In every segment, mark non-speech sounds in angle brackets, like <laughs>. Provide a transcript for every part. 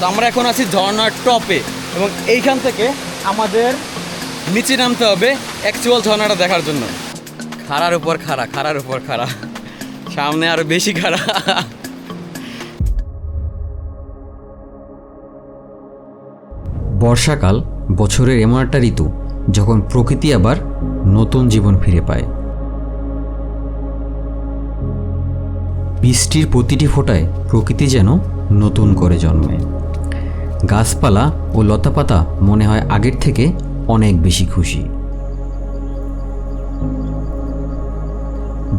তো আমরা এখন আছি ঝর্ণার টপে এবং এইখান থেকে আমাদের নিচে নামতে হবে অ্যাকচুয়াল ঝর্ণাটা দেখার জন্য। খাড়ার উপর খাড়া, খাড়ার উপর খাড়া। সামনে আরও বেশি খাড়া। বর্ষাকাল বছরের এমন একটা ঋতু যখন প্রকৃতি আবার নতুন জীবন ফিরে পায়। বৃষ্টির প্রতিটি ফোঁটায় প্রকৃতি যেন নতুন করে জন্মায়। গাছপালা ও লতাপাতা মনে হয় আগের থেকে অনেক বেশি খুশি।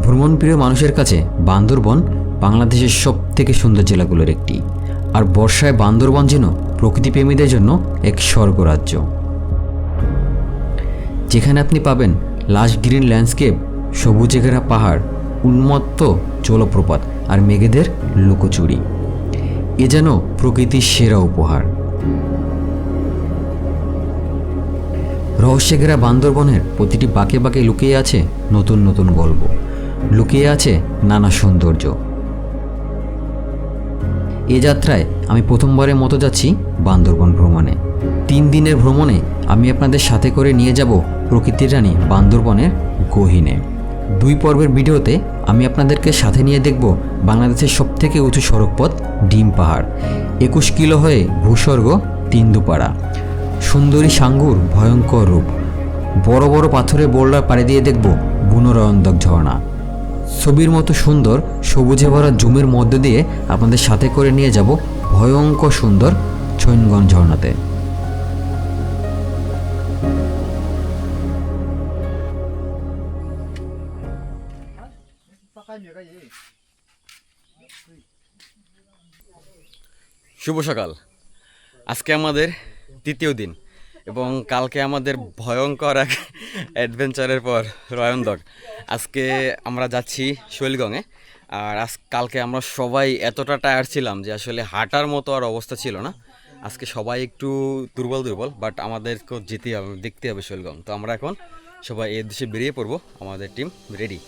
ভ্রমণপ্রিয় মানুষের কাছে বান্দরবন বাংলাদেশের সব থেকে সুন্দর জেলাগুলোর একটি। আর বর্ষায় বান্দরবন যেন প্রকৃতিপ্রেমীদের জন্য এক স্বর্গরাজ্য। যেখানে আপনি পাবেন লাশ গ্রিন ল্যান্ডস্কেপ, সবুজে ঘেরা পাহাড়, উন্মত্ত জলপ্রপাত আর মেঘেদের লুকোচুরি। এ যেন প্রকৃতির সেরা উপহার। রহস্যে ঘেরা বান্দরবনের প্রতিটি বাঁকে বাঁকে লুকিয়ে আছে নতুন নতুন গল্প। লুকিয়ে আছে নানা সৌন্দর্য। এ যাত্রায় আমি প্রথমবারের মতো যাচ্ছি বান্দরবন ভ্রমণে। তিন দিনের ভ্রমণে আমি আপনাদের সাথে করে নিয়ে যাব প্রকৃতির রানী বান্দরবনের গহিনে। দুই পর্বের ভিডিওতে আমি আপনাদেরকে সাথে নিয়ে দেখব বাংলাদেশের সবথেকে উঁচু সড়কপথ ডিম পাহাড়, একুশ কিলো হয়ে ভূস্বর্গ তিন্দুপাড়া সুন্দরী সাঙ্গুর ভয়ঙ্কর রূপ। বড় বড় পাথরের বোল্ডার পাড়ি দিয়ে দেখব বুনরয়ন্দক ঝর্ণা। ছবির মতো সুন্দর, সবুজে ভরা জুমের মধ্যে দিয়ে আপনাদের সাথে করে নিয়ে যাব ভয়ঙ্কর সুন্দর ছৈনগঞ্জ ঝর্ণাতে। শুভ সকাল। আজকে আমাদের তৃতীয় দিন এবং কালকে আমাদের ভয়ঙ্কর এক অ্যাডভেঞ্চারের পর রয়ন্দক। আজকে আমরা যাচ্ছি শৈলগঙে, আর আজ কালকে আমরা সবাই এতটা টায়ার ছিলাম যে আসলে হাঁটার মতো আর অবস্থা ছিল না। আজকে সবাই একটু দুর্বল দুর্বল বাট আমাদেরকেও যেতেই হবে, দেখতে হবে শৈলগং। তো আমরা এখন সবাই এর দেশে বেরিয়ে পড়ব। আমাদের টিম রেডি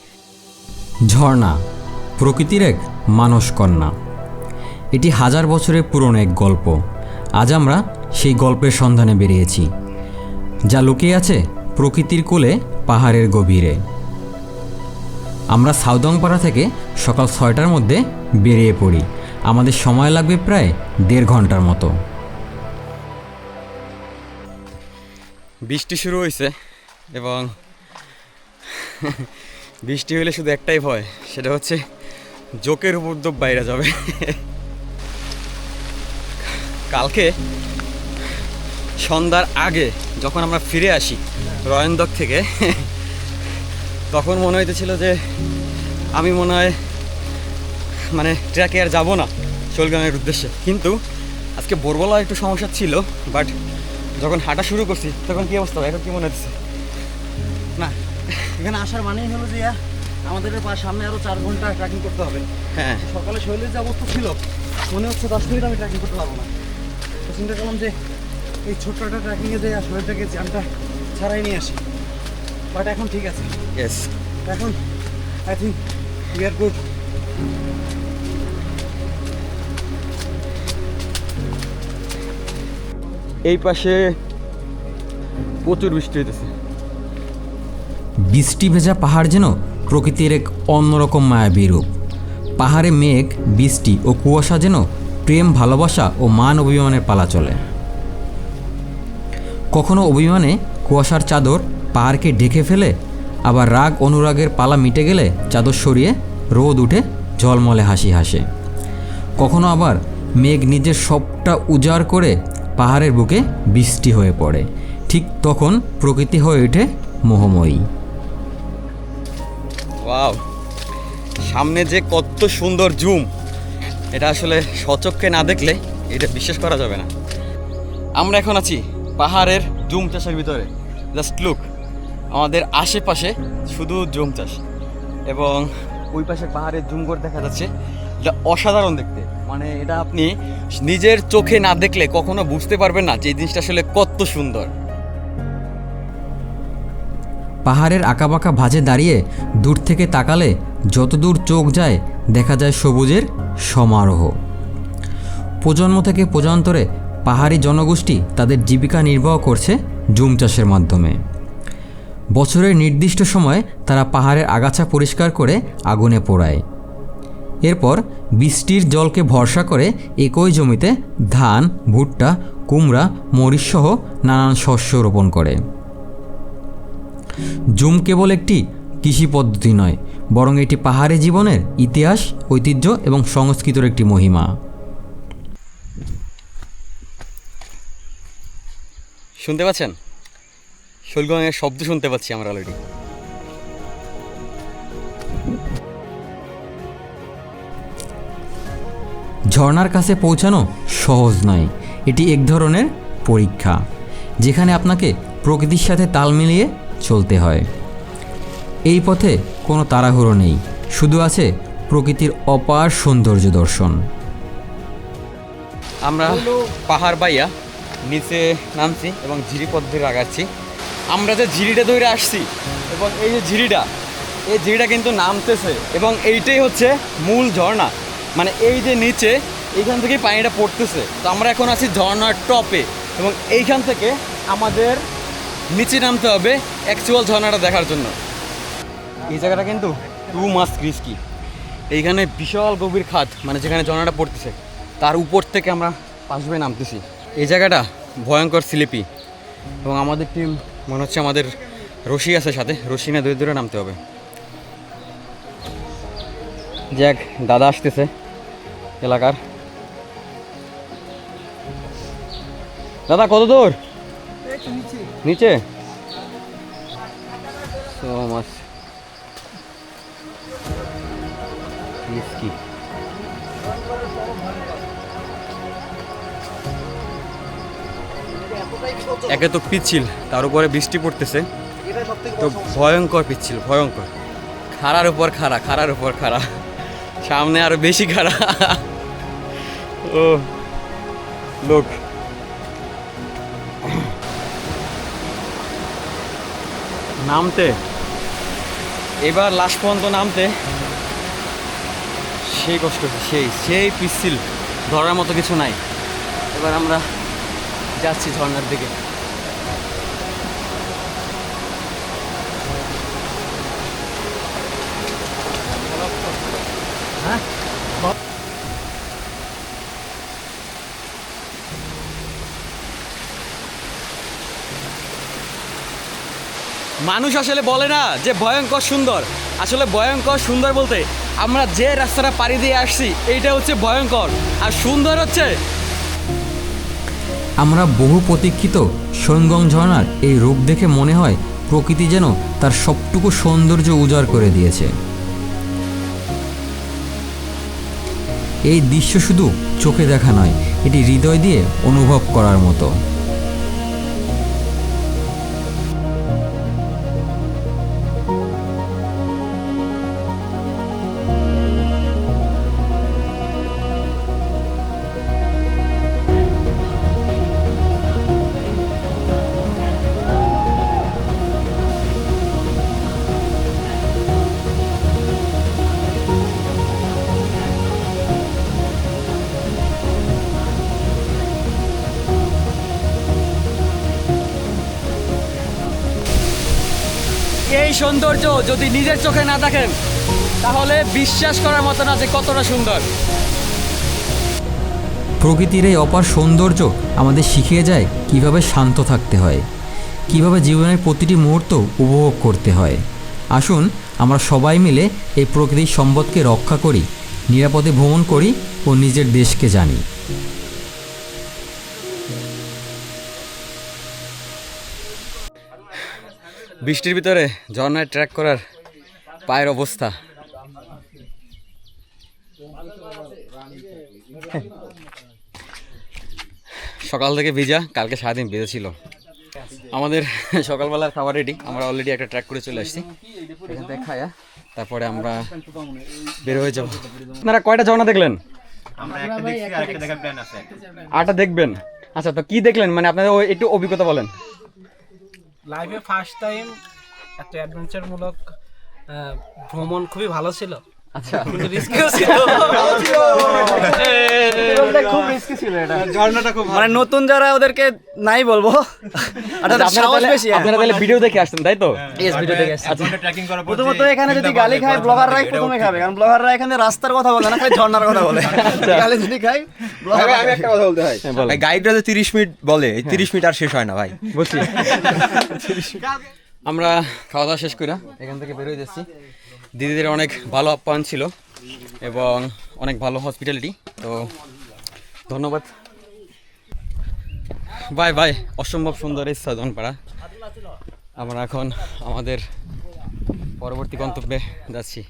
ঝর্ণা, প্রকৃতির এক মানস কন্যা। এটি হাজার বছরের পুরনো এক গল্প। আজ আমরা সেই গল্পের সন্ধানে বেরিয়েছি, যা লুকিয়ে আছে প্রকৃতির কোলে পাহাড়ের গভীরে। আমরা সাউদংপাড়া থেকে সকাল ছয়টার মধ্যে বেরিয়ে পড়ি। আমাদের সময় লাগবে প্রায় দেড় ঘণ্টার মতো। বৃষ্টি শুরু হয়েছে এবং বৃষ্টি হলে শুধু একটাই ভয়, সেটা হচ্ছে জোকের উপদ্রব বাইরে যাবে। কালকে সন্ধ্যার আগে যখন আমরা ফিরে আসি রয়ন্দক থেকে তখন মনে হইতেছিল যে আমি মনে হয় মানে ট্র্যাকে আর যাব না শোলগামের উদ্দেশ্যে। কিন্তু আজকে ভোরবেলা একটু সমস্যা ছিল বাট যখন হাঁটা শুরু করছি তখন কি অবস্থা এখন কি মনে হচ্ছে না এখানে আসার মানেই হলো যে আমাদের পা সামনে আরও চার ঘণ্টা ট্রেকিং করতে হবে। হ্যাঁ। সকালে শরীরের যে অবস্থা ছিল মনে হচ্ছে দশ মিনিট আমি ট্রেকিং করতে পারব না। তো চিন্তা করলাম যে এই ছোট্ট একটা ট্রেকিংয়ে যে আর শরীরটাকে জ্যামটা ছাড়াই নিয়ে আসি। বাট এখন ঠিক আছে। ইয়েস এখন I think we are good এই পাশে প্রচুর বৃষ্টি হইতেছে। বৃষ্টি ভেজা পাহাড় যেন প্রকৃতির এক অন্যরকম মায়াবী রূপ। পাহাড়ে মেঘ বৃষ্টি ও কুয়াশা যেন প্রেম, ভালোবাসা ও মান অভিমানের পালা চলে। কখনো অভিমানে কুয়াশার চাদর পাহাড়কে ঢেকে ফেলে, আবার রাগ অনুরাগের পালা মিটে গেলে চাদর সরিয়ে রোদ উঠে ঝলমলে হাসি হাসে। কখনো আবার মেঘ নিজের সবটা উজাড় করে পাহাড়ের বুকে বৃষ্টি হয়ে পড়ে। ঠিক তখন প্রকৃতি হয়ে ওঠে মোহময়ী। সামনে যে কত সুন্দর জুম এটা আসলে সচক্ষে না দেখলে এটা বিশ্বাস করা যাবে না। আমরা এখন আছি পাহাড়ের জুম চাষের ভিতরে। জাস্ট লুক আমাদের আশেপাশে শুধু জুম চাষ। এবং ওই পাশে পাহাড়ের জুম করে দেখা যাচ্ছে এটা অসাধারণ দেখতে। মানে এটা আপনি নিজের চোখে না দেখলে কখনো বুঝতে পারবেন না যে এই জিনিসটা আসলে কত সুন্দর। পাহাড়ের আঁকাবাঁকা ভাঁজে দাঁড়িয়ে দূর থেকে তাকালে যতদূর চোখ যায় দেখা যায় সবুজের সমারোহ। প্রজন্ম থেকে প্রজন্মরে পাহাড়ি জনগোষ্ঠী তাদের জীবিকা নির্বাহ করছে জুম চাষের মাধ্যমে। বছরের নির্দিষ্ট সময়ে তারা পাহাড়ের আগাছা পরিষ্কার করে আগুনে পোড়ায়। এরপর বৃষ্টির জলকে ভরসা করে একই জমিতে ধান, ভুট্টা, কুমড়া, মরিচ সহ নানান শস্য রোপণ করে। জুম কেবল একটি কৃষি পদ্ধতি নয় বরং এটি পাহাড়ি জীবনের ইতিহাস ঐতিহ্য এবং সংস্কৃতির একটি মহিমা। শুনতে পাচ্ছেন? শৈলগঙ্গের শব্দ শুনতে পাচ্ছি আমরা অলরেডি ঝর্নার কাছে পৌঁছানো সহজ নয় এটি এক ধরনের পরীক্ষা যেখানে আপনাকে প্রকৃতির সাথে তাল মিলিয়ে চলতে হয়। এই পথে কোনো তাড়াহুড়ো নেই। শুধু আছে প্রকৃতির অপার সৌন্দর্য দর্শন। আমরা পাহাড় বাইয়া নিচে নামছি এবং ঝিরি পথ ধরে আগাচ্ছি। আমরা যে ঝিরিটা ধরে আসছি এবং এই যে ঝিরিটা, এই ঝিরিটা কিন্তু নামতেছে এবং এইটাই হচ্ছে মূল ঝর্ণা। মানে এই যে নিচে এইখান থেকেই পানিটা পড়তেছে। তো আমরা এখন আছি ঝর্ণার টপে এবং এইখান থেকে আমাদের নিচে নামতে হবে অ্যাকচুয়াল ঝর্ণাটা দেখার জন্য। এই জায়গাটা কিন্তু টু মাস রিস্কি এইখানে বিশাল গভীর খাত মানে যেখানে ঝর্ণাটা পড়তেছে তার উপর থেকে আমরা পাশ হয়ে নামতেছি। এই জায়গাটা ভয়ঙ্কর স্লিপি এবং আমাদের টিম মনে হচ্ছে আমাদের রশি আছে সাথে রশি না দূরে দূরে নামতে হবে। যাক দাদা আসতেছে এলাকার। দাদা কত দূর? নিচে। সো মাছ রিস্কি একে তো পিচ্ছিল, তার উপরে বৃষ্টি পড়তেছে। তো ভয়ঙ্কর পিচ্ছিল, ভয়ঙ্কর। খাড়ার উপর খাড়া, খাড়ার উপর খাড়া। সামনে আরও বেশি খাড়া। ও, লোক। নামতে। এবার লাস্ট পর্যন্ত নামতে। সেই কষ্ট সেই সেই পিসিল ধরার মতো কিছু নাই। এবার আমরা যাচ্ছি ঝর্নার দিকে। মানুষ আসলে বলে না যে ভয়ঙ্কর সুন্দর। আসলে ভয়ঙ্কর সুন্দর বলতে আমরা যে রাস্তাটা পাড়ি দিয়ে আসছি, এইটা হচ্ছে ভয়ঙ্কর। আর সুন্দর হচ্ছে আমরা বহু প্রতীক্ষিত সৈঙ্গং ঝর্ণার এই রূপ দেখে মনে হয় প্রকৃতি যেন তার সবটুকু সৌন্দর্য উজাড় করে দিয়েছে। এই দৃশ্য শুধু চোখে দেখা নয়, এটি হৃদয় দিয়ে অনুভব করার মতো। সৌন্দর্য যদি নিজের চোখে না দেখেন, তাহলে বিশ্বাস করার মতো না যে কতটা সুন্দর। প্রকৃতির এই অপার সৌন্দর্য আমাদের শিখিয়ে যায় কীভাবে শান্ত থাকতে হয়, কীভাবে জীবনের প্রতিটি মুহূর্ত উপভোগ করতে হয়। আসুন, আমরা সবাই মিলে এই প্রকৃতির সম্পদকে রক্ষা করি, নিরাপদে ভ্রমণ করি ও নিজের দেশকে জানি। বৃষ্টির ভিতরে ঝর্ণায় ট্র্যাক করার পায়ের অবস্থা। সকাল থেকে ভিজা কালকে সারাদিন ভিজা ছিল। আমাদের সকালবেলার খাবার রেডি আমরা অলরেডি একটা ট্র্যাক করে চলে আসছি। এখান থেকে খায়া তারপরে আমরা বের হয়ে যাব। আপনারা কয়টা ঝর্ণা দেখলেন? আটা দেখবেন? আচ্ছা তো কি দেখলেন? মানে আপনাদের একটু অভিজ্ঞতা বলেন। লাইফে ফার্স্ট টাইম একটা অ্যাডভেঞ্চারমূলক ভ্রমণ খুবই ভালো ছিল। আচ্ছা। খুব রিস্কি ছিল এটা। ঝর্ণাটা খুব মানে নতুন যারা ওদেরকে নাই বলব আর তাদের আপনারা সাহস বেশি হ্যাঁ। আপনারা তাহলে ভিডিও দেখে আসছেন তাই তো? Yes, video দেখে আসছি। আচ্ছা। করার প্রথমত এখানে যদি গালি খায় ব্লগাররাই প্রথমে খাবে কারণ ব্লগাররা এখানে রাস্তার কথা বলে না খালি ঝর্ণার কথা বলে। গালি যদি খাই ভাই, আমি একটা কথা বলতে হয় হ্যাঁ, ভাই গাইডরা যে তিরিশ মিনিট বলে এই তিরিশ মিনিট আর শেষ হয় না ভাই। বসি <laughs> আমরা খাওয়া দাওয়া শেষ করে এখান থেকে বেরোয় যাচ্ছি। দিদিদের অনেক ভালো আপ্যায়ন ছিল এবং অনেক ভালো হসপিটালিটি তো ধন্যবাদ। বাই বাই, অসম্ভব সুন্দর এই সাধনপাড়া। আমরা এখন আমাদের পরবর্তী গন্তব্যে যাচ্ছি।